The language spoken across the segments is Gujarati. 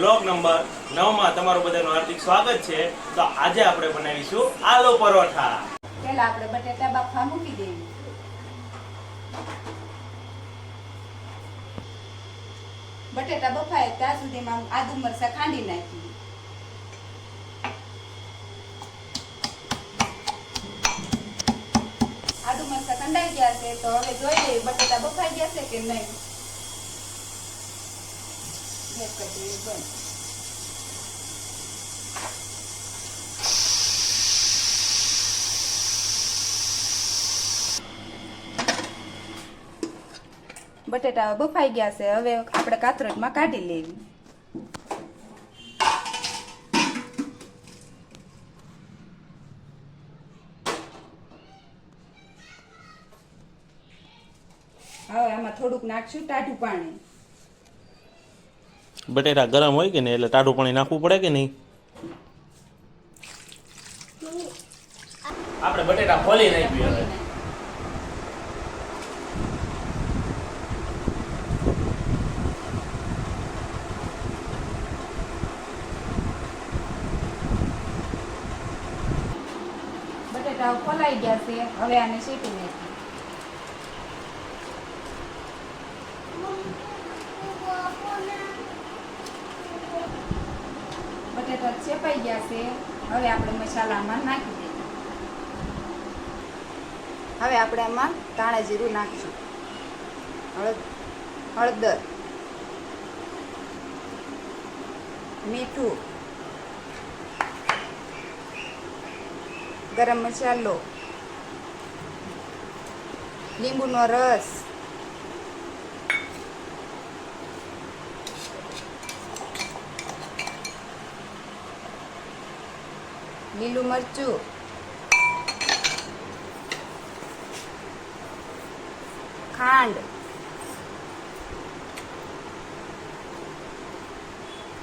બ્લોગ નંબર નવમાં તમારું બધાનું હાર્દિક સ્વાગત છે. તો આજે આપણે બનાવીશું આલુ પરોઠા. પહેલા આપણે બટેટા બાફવા મૂકી દઈએ. બટેટા બફાય ત્યાં સુધીમાં આદુ મરચા ખાંડી નાખી આદુ મરચા ખંડાઈ ગયા છે, તો હવે જોઈ લઈએ બટેટા બફાઈ ગયા છે કે નહીં. દઈએ બંધ બટેટા બફાઈ ગયા છે. હવે આપણે કાતરટમાં કાઢી લેવી. હવે આમાં થોડુંક નાખશું ટાઢું પાણી. બટેટા ગરમ હોય કે નહીં? એટલે ટાઢું પાણી નાખવું પડે કે નહીં? આપણે બટેટા ખોલી નાખ્યું હવે. બટેટા ફોલાઈ ગયા છે. હવે આને શેકી નાખી ચેપાઈ ગયા હવે આપણે મસાલામાં નાખી દઈએ. હવે આપણે આમાં ધાણા જીરું નાખશું. હળદ હળદર, મીઠું, ગરમ મસાલો, લીંબુનો રસ લીલું મરચું. ખાંડ.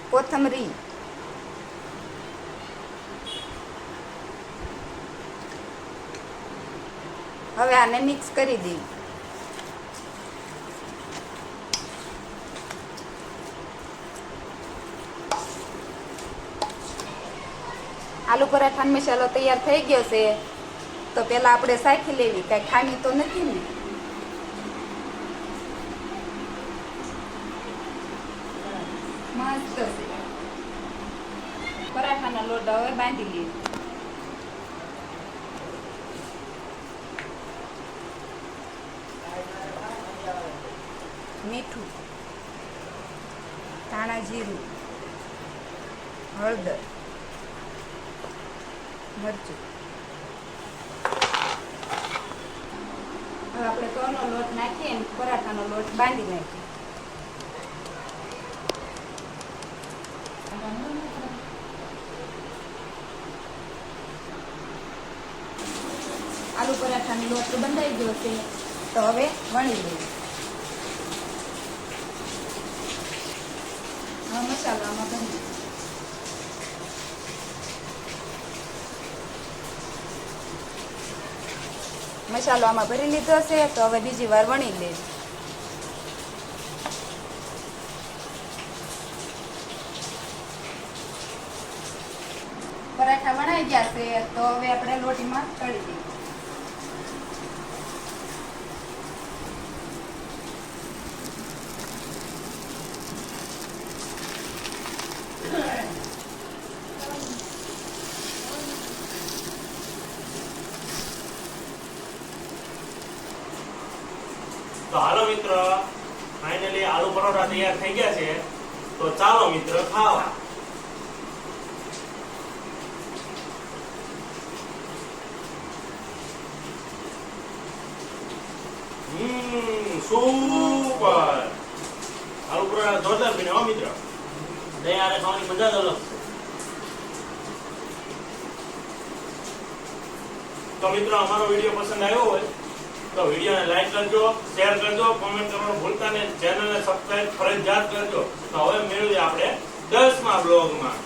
કોથમરી. હવે આને મિક્સ કરી દઈએ. આલુ પરાઠાનો મસાલો તૈયાર થઈ ગયો છે, તો પહેલાં આપણે સાખી લેવી, કાંઈ ખામી તો નથી ને? મસ્ત પરાઠાનો લોટ હવે બાંધી લઈએ. મીઠું, ધાણા જીરું, હળદર. મરચું. હવે આપણે ઘઉંનો લોટ નાખીએ અને પરાઠાનો લોટ બાંધી નાખીએ. આલુ પરાઠાનો લોટ તો બંધાઈ ગયો છે. તો હવે વણી લઈએ. હવે મસાલામાં આમાં મસાલો આમાં ભરી લીધો છે તો હવે બીજી વાર વણી લે પરાઠા વણાઈ ગયા છે, તો હવે આપણે લોટીમાં તળી દઈએ. તો હાલો મિત્ર ફાઇનલી આલુ પરોઠા તૈયાર થઈ ગયા છે. તો ચાલો મિત્ર, ખાવા. સુપર આલુ પરોઠા જોરદાર બીને હો મિત્ર. તૈયાર ખાવાની મજા જ અલગ તો મિત્રો, અમારો વીડિયો પસંદ આવ્યો હોય તો વિડીયોને લાઈક કરજો શેર કરજો કોમેન્ટ કરવાનું ભૂલતા નહીં. ચેનલને સબસ્ક્રાઈબ ફરજિયાત કરજો. તો હવે મેળવીએ આપણે દસમા બ્લોગમાં